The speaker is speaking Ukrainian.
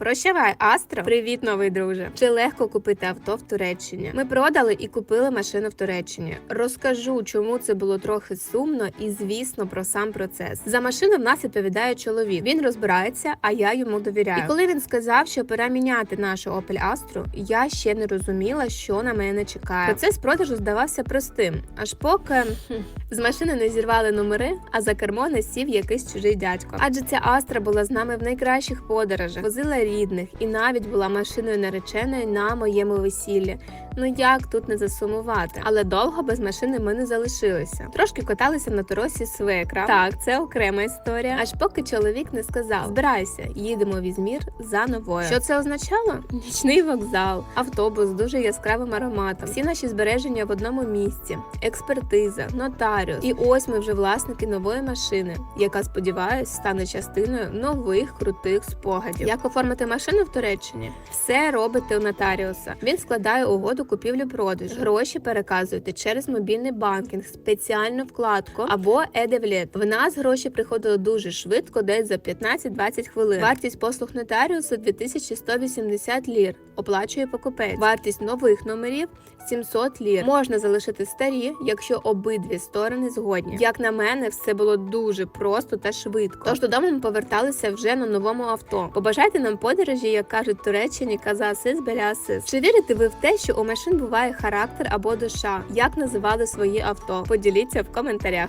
Прощавай, Астро. Привіт, новий друже. Чи легко купити авто в Туреччині? Ми продали і купили машину в Туреччині. Розкажу, чому це було трохи сумно, і звісно про сам процес. За машину в нас відповідає чоловік. Він розбирається, а я йому довіряю. І коли він сказав, що пора міняти нашу Opel Astra, я ще не розуміла, що на мене чекає. Процес продажу здавався простим, аж поки з машини не зірвали номери, а за кермо не сів якийсь чужий дядько. Адже ця Астра була з нами в найкращих подорожах, возила рідних і навіть була машиною нареченою на моєму весіллі. Ну як тут не засумувати? Але довго без машини ми не залишилися. Трошки каталися на торосі свекра. Так, це окрема історія. Аж поки чоловік не сказав: збирайся, їдемо в Ізмір за новою. Що це означало? Нічний вокзал, автобус з дуже яскравим ароматом. Всі наші збереження в одному місці, експертиза, нотаріус. І ось ми вже власники нової машини, яка сподіваюсь стане частиною нових крутих спогадів. Як оформити машину в Туреччині? Все робите у нотаріуса. Він складає угоду купівлі-продажу. Гроші переказуєте через мобільний банкінг, спеціальну вкладку або едевлет. В нас гроші приходили дуже швидко, десь за 15-20 хвилин. Вартість послуг нотаріусу 2180 лір. Оплачує покупець. Вартість нових номерів 700 лір. Можна залишити старі, якщо обидві сторони згодні. Як на мене, все було дуже просто та швидко. Тож додому ми поверталися вже на новому авто. Побажайте нам подорожі, як кажуть Туреччині, каза сис беля. Чи вірите ви в те, що у машин буває характер або душа? Як називали свої авто? Поділіться в коментарях.